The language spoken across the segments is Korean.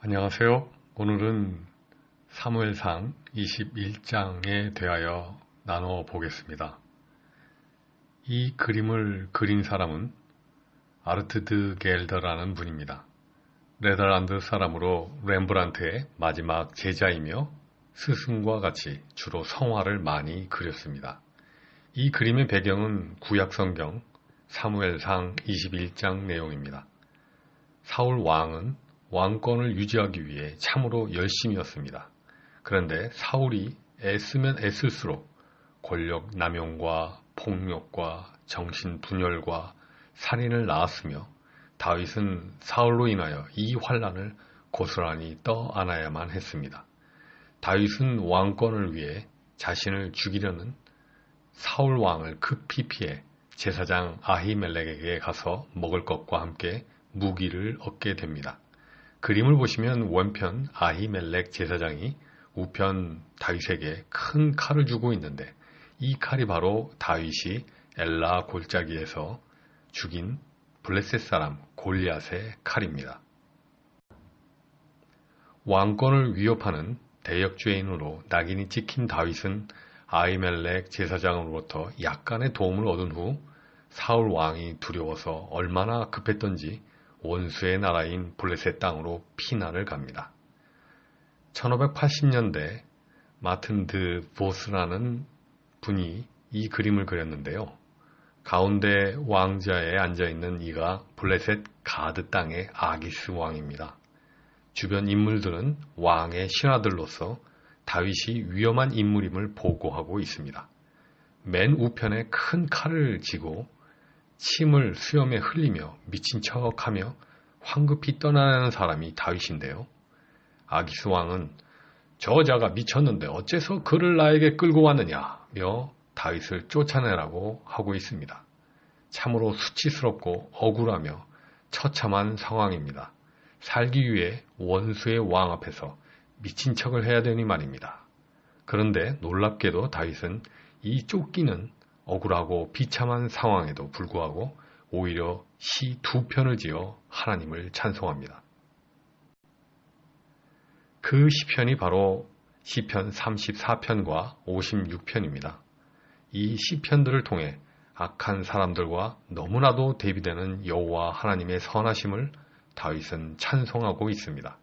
안녕하세요. 오늘은 사무엘상 21장에 대하여 나눠 보겠습니다. 이 그림을 그린 사람은 아르트드 겔더라는 분입니다. 네덜란드 사람으로 렘브란트의 마지막 제자이며 스승과 같이 주로 성화를 많이 그렸습니다. 이 그림의 배경은 구약성경 사무엘상 21장 내용입니다. 사울 왕은 왕권을 유지하기 위해 참으로 열심이었습니다. 그런데 사울이 애쓰면 애쓸수록 권력 남용과 폭력과 정신 분열과 살인을 낳았으며 다윗은 사울로 인하여 이 환란을 고스란히 떠 안아야만 했습니다. 다윗은 왕권을 위해 자신을 죽이려는 사울 왕을 급히 피해 제사장 아히멜렉에게 가서 먹을 것과 함께 무기를 얻게 됩니다. 그림을 보시면 원편 아히멜렉 제사장이 우편 다윗에게 큰 칼을 주고 있는데 이 칼이 바로 다윗이 엘라 골짜기에서 죽인 블레셋 사람 골리앗의 칼입니다. 왕권을 위협하는 대역죄인으로 낙인이 찍힌 다윗은 아이멜렉 제사장으로부터 약간의 도움을 얻은 후 사울 왕이 두려워서 얼마나 급했던지 원수의 나라인 블레셋 땅으로 피난을 갑니다. 1580년대 마튼 드 보스라는 분이 이 그림을 그렸는데요. 가운데 왕자에 앉아있는 이가 블레셋 가드 땅의 아기스 왕입니다. 주변 인물들은 왕의 신하들로서 다윗이 위험한 인물임을 보고하고 있습니다. 맨 우편에 큰 칼을 쥐고 침을 수염에 흘리며 미친 척하며 황급히 떠나는 사람이 다윗인데요. 아기스 왕은 저자가 미쳤는데 어째서 그를 나에게 끌고 왔느냐며 다윗을 쫓아내라고 하고 있습니다. 참으로 수치스럽고 억울하며 처참한 상황입니다. 살기 위해 원수의 왕 앞에서 미친 척을 해야 되니 말입니다. 그런데 놀랍게도 다윗은 이 쫓기는 억울하고 비참한 상황에도 불구하고 오히려 시 두 편을 지어 하나님을 찬송합니다. 그 시편이 바로 시편 34편과 56편입니다. 이 시편들을 통해 악한 사람들과 너무나도 대비되는 여호와 하나님의 선하심을 다윗은 찬송하고 있습니다.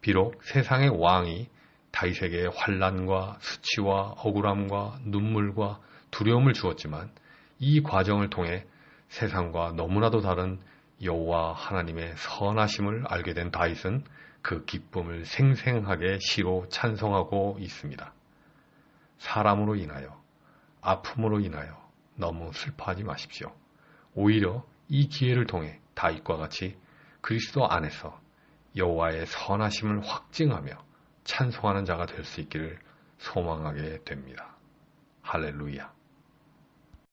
비록 세상의 왕이 다윗에게 환란과 수치와 억울함과 눈물과 두려움을 주었지만 이 과정을 통해 세상과 너무나도 다른 여호와 하나님의 선하심을 알게 된 다윗은 그 기쁨을 생생하게 시로 찬송하고 있습니다. 사람으로 인하여 아픔으로 인하여 너무 슬퍼하지 마십시오. 오히려 이 기회를 통해 다윗과 같이 그리스도 안에서 여호와의 선하심을 확증하며 찬송하는 자가 될 수 있기를 소망하게 됩니다. 할렐루야.